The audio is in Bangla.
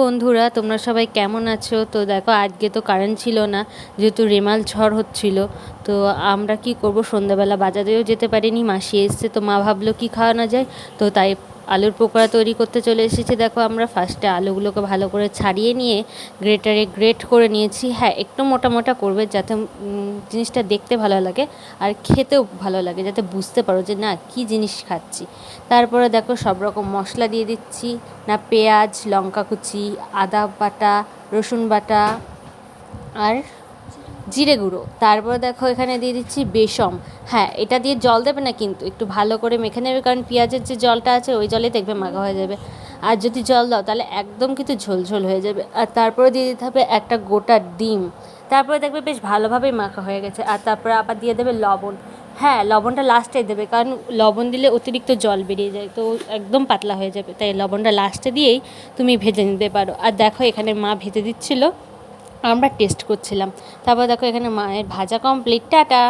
বন্ধুরা, তোমরা সবাই কেমন আছো? তো দেখো, আজকে তো কারেন্ট ছিল না, যেহেতু রেমাল ঝড় হচ্ছিল, তো আমরা কি করব? সন্ধ্যাবেলা বাজারেও যেতে পারিনি, মাসি এসছে, তো মা ভাবলো কি খাওয়ানো যায়? তো তাই আলুর পকোড়া তৈরি করতে চলে এসেছি। দেখো আমরা ফার্স্টে আলুগুলোকে ভালো করে ছাড়িয়ে নিয়ে গ্রেটারে গ্রেট করে নিয়েছি। হ্যাঁ একটু মোটা মোটা করবে যাতে জিনিসটা দেখতে ভালো লাগে আর খেতেও ভালো লাগে, যাতে বুঝতে পারো যে না, কি জিনিস খাচ্ছি। তারপরে দেখো সব রকম মশলা দিয়ে দিচ্ছি। না, পেঁয়াজ, লঙ্কা কুচি, আদা বাটা, রসুন বাটা আর জিরে গুঁড়ো। তারপর দেখো এখানে দিয়ে দিচ্ছি বেসম। হ্যাঁ এটা দিয়ে জল দেবে না কিন্তু, একটু ভালো করে মেখে নেবে, কারণ পেঁয়াজের যে জলটা আছে, ওই জলে দেখবে মাখা হয়ে যাবে। আর যদি জল দাও, তাহলে একদম কিন্তু ঝোলঝোল হয়ে যাবে। আর তারপরে দিয়ে দিতে হবে একটা গোটা ডিম। তারপরে দেখবে বেশ ভালোভাবেই মাখা হয়ে গেছে। আর তারপরে আবার দিয়ে দেবে লবণ। হ্যাঁ লবণটা লাস্টে দেবে, কারণ লবণ দিলে অতিরিক্ত জল বেরিয়ে যায়, তো একদম পাতলা হয়ে যাবে। তাই লবণটা লাস্টে দিয়েই তুমি ভেজে নিতে পারো। আর দেখো এখানে মা ভেজে দিচ্ছিল আমরা টেস্ট করছিলাম। তারপর দেখো এখানে মায়ের ভাজা কমপ্লিট টাটা।